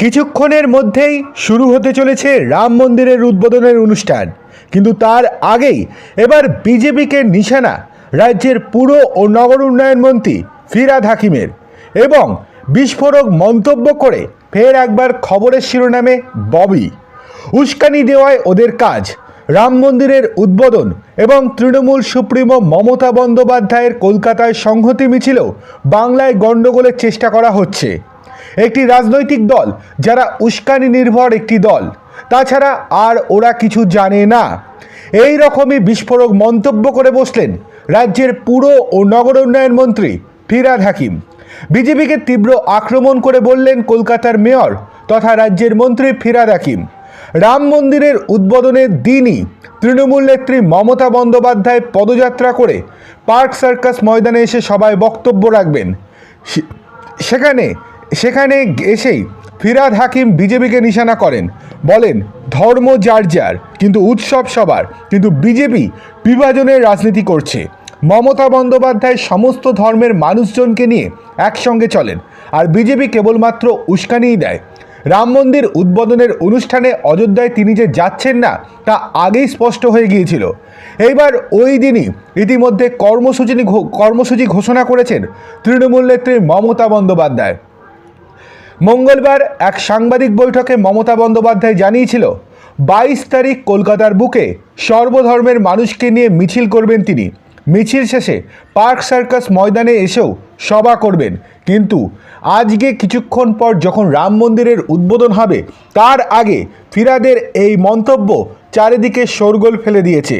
কিছুক্ষণের মধ্যেই শুরু হতে চলেছে রাম মন্দিরের উদ্বোধনের অনুষ্ঠান। কিন্তু তার আগেই এবার বিজেপিকে নিশানা রাজ্যের পুর ও নগর উন্নয়ন মন্ত্রী ফিরাদ হাকিমের এবং বিস্ফোরক মন্তব্য করে ফের একবার খবরের শিরোনামে ববি। উস্কানি দেওয়ায় ওদের কাজ, রাম মন্দিরের উদ্বোধন এবং তৃণমূল সুপ্রিমো মমতা বন্দ্যোপাধ্যায়ের কলকাতায় সংহতি মিছিলেও বাংলায় গণ্ডগোলের চেষ্টা করা হচ্ছে। একটি রাজনৈতিক দল, যারা উস্কানি নির্ভর একটি দল। তাছাড়া আর ওরা কিছু জানে না। এই রকমই বিস্ফোরক মন্তব্য করে বসলেন রাজ্যের পুর ও নগর উন্নয়ন মন্ত্রী ফিরাদ হাকিম। বিজেপিকে তীব্র আক্রমণ করে বললেন কলকাতার মেয়র তথা রাজ্যের মন্ত্রী ফিরাদ হাকিম। রাম মন্দিরের উদ্বোধনের দিনই তৃণমূল নেত্রী মমতা বন্দ্যোপাধ্যায় পদযাত্রা করে পার্ক সার্কাস ময়দানে এসে সবাই বক্তব্য রাখবেন। সেখানে সেখানে এসেই ফিরাদ হাকিম বিজেপিকে নিশানা করেন। বলেন, ধর্ম যার যার, কিন্তু উৎসব সবার, কিন্তু বিজেপি বিভাজনের রাজনীতি করছে। মমতা বন্দ্যোপাধ্যায় সমস্ত ধর্মের মানুষজনকে নিয়ে একসঙ্গে চলেন, আর বিজেপি কেবলমাত্র উস্কানিই দেয়। রাম মন্দির উদ্বোধনের অনুষ্ঠানে অযোধ্যায় তিনি যে যাচ্ছেন না, তা আগেই স্পষ্ট হয়ে গিয়েছিল। এইবার ওই দিনই ইতিমধ্যে কর্মসূচি কর্মসূচি ঘোষণা করেছেন তৃণমূল নেত্রী মমতা বন্দ্যোপাধ্যায়। মঙ্গলবার এক সাংবাদিক বৈঠকে মমতা বন্দ্যোপাধ্যায় জানিয়েছিল, বাইশ তারিখ কলকাতার বুকে সর্বধর্মের মানুষকে নিয়ে মিছিল করবেন তিনি। মিছিল শেষে পার্ক সার্কাস ময়দানে এসেও সভা করবেন। কিন্তু আজকে কিছুক্ষণ পর যখন রাম মন্দিরের উদ্বোধন হবে, তার আগে ফিরাদের এই মন্তব্য চারিদিকে শোরগোল ফেলে দিয়েছে।